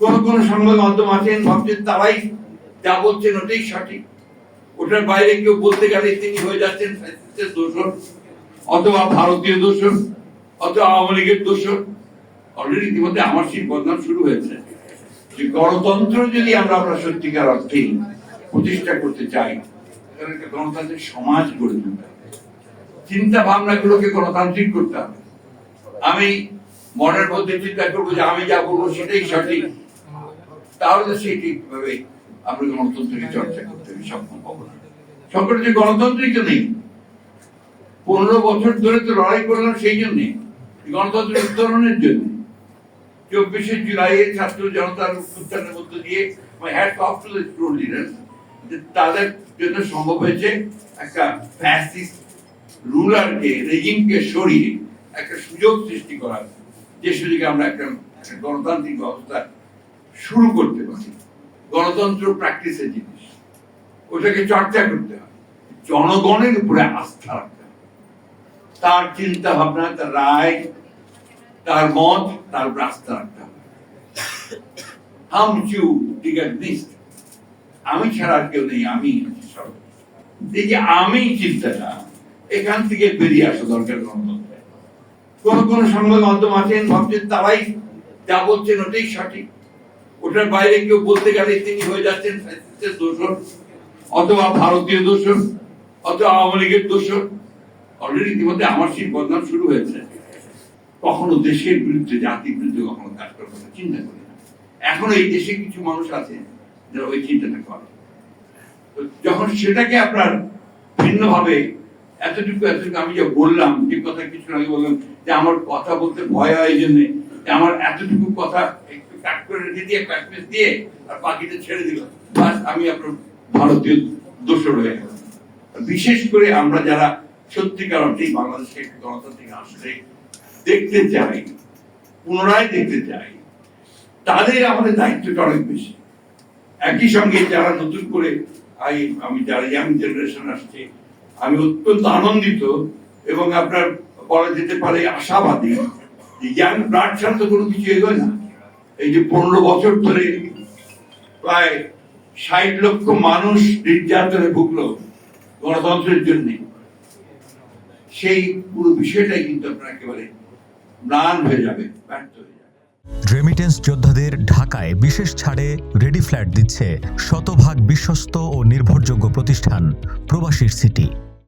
কোন কোন সংবাদ মাধ্যম আছেন ভাবছেন তারাই যা বলছেন ওটাই সঠিক। ওটার বাইরে কেউ বলতে গেলে তিনি হয়ে যাচ্ছেন ফ্যাসিস্টের দোষর, অথবা ভারতীয় দোষর, অথবা আওয়ামী লীগের দোষর। অলরেডি ইতিমধ্যে আমার সেই বদনাম শুরু হয়েছে যে গণতন্ত্র যদি আমরা আমরা সত্যিকার অর্থে প্রতিষ্ঠা করতে চাই, তাহলে একটা গণতান্ত্রিক সমাজ গড়ে তুলতে চিন্তা ভাবনা গুলোকে গণতান্ত্রিক করতে হবে। আমি মনের মধ্যে চিন্তা করব যে আমি যা বলব সেটাই সঠিক। তাহলে সেই ঠিকভাবে আমরা গণতন্ত্রকে চর্চা করতে সক্ষম হব না। সকলে যে গণতন্ত্রই তো নেই। পনেরো বছর ধরে তো লড়াই করলাম সেই জন্যে। গণতন্ত্রের উত্তরণের জন্য। চব্বিশে জুলাই ছাত্র জনতার উত্থানের মধ্য দিয়ে হ্যাট অফ টু দ্য তাদের জন্য সম্ভব হয়েছে একটা ফ্যাসিস্ট রুলারকে রেজিমকে সরিয়ে একটা সুযোগ সৃষ্টি করার। যে সুযোগে আমরা একটা গণতান্ত্রিক ব্যবস্থা শুরু করতে পারি। গণতন্ত্র প্র্যাকটিসের জিনিস। ওটাকে চর্চা করতে হবে। জনগণের উপরে আস্থা রাখতে হবে। তার চিন্তা ভাবনা, তার রায়, তার মত, তার আস্থা রাখতে হবে। হাম ইউ টিকার আমি ছাড়া কেউ নেই, আমি এই যে আমি চিন্তাটা, এখান থেকে বেরিয়ে আসা দরকার গণতন্ত্রে। কোন কোন সংবাদ মাধ্যম আছেন, ভাবছেন তারাই যা বলছেন ওটাই সঠিক। ওটার বাইরে কেউ বলতে গেলে তিনি হয়ে যাচ্ছেন ফ্যাসিস্টের দোষর, অথবা ভারতীয় দোষর, অথবা আওয়ামী লীগের দোষর। অলরেডি ইতিমধ্যে আমার সেই বদনাম শুরু হয়েছে। কখনো দেশের বিরুদ্ধে, জাতির বিরুদ্ধে কখনো কাজ করার কথা চিন্তা করি না। এখনও এই দেশে কিছু মানুষ আছে যারা ওই চিন্তাটা করে। যখন সেটাকে আপনার ভিন্নভাবে এতটুকু এতটুকু আমি যা বললাম যে কথা কিছু আগে বললাম যে আমার কথা বলতে ভয় হয় এই জন্যে। আমার এতটুকু কথা করে রেখে দিয়ে কাশ্মীর দিয়ে আর বাকিটা ছেড়ে দিলাম বাস আমি আপনার ভারতীয় দোষর হয়ে বিশেষ করে আমরা যারা সত্যিকার অর্থেই বাংলাদেশকে একটি গণতান্ত্রিক আসলে দেখতে চাই, পুনরায় দেখতে চাই, তাদের আমাদের দায়িত্বটা অনেক বেশি। একই সঙ্গে যারা নতুন করে আমি যারা ইয়াং জেনারেশন আসছে, আমি অত্যন্ত আনন্দিত এবং আপনার বলা যেতে পারে আশাবাদী ইয়াং ব্লাড ছাড়া তো কোনো কিছু এগোয় না। এই যে পনেরো বছর ধরে প্রায় ষাট লক্ষ মানুষ নির্যাতনে ভুগলো গণতন্ত্রের জন্য। সেই পুরো বিষয়টাই কিন্তু আপনার একেবারে ম্লান হয়ে যাবে, ব্যর্থ হয়ে রেমিটেন্স যোদ্ধাদের ঢাকায় বিশেষ ছাড়ে রেডি ফ্ল্যাট দিচ্ছে শতভাগ বিশ্বস্ত ও নির্ভরযোগ্য প্রতিষ্ঠান প্রবাসীর সিটি।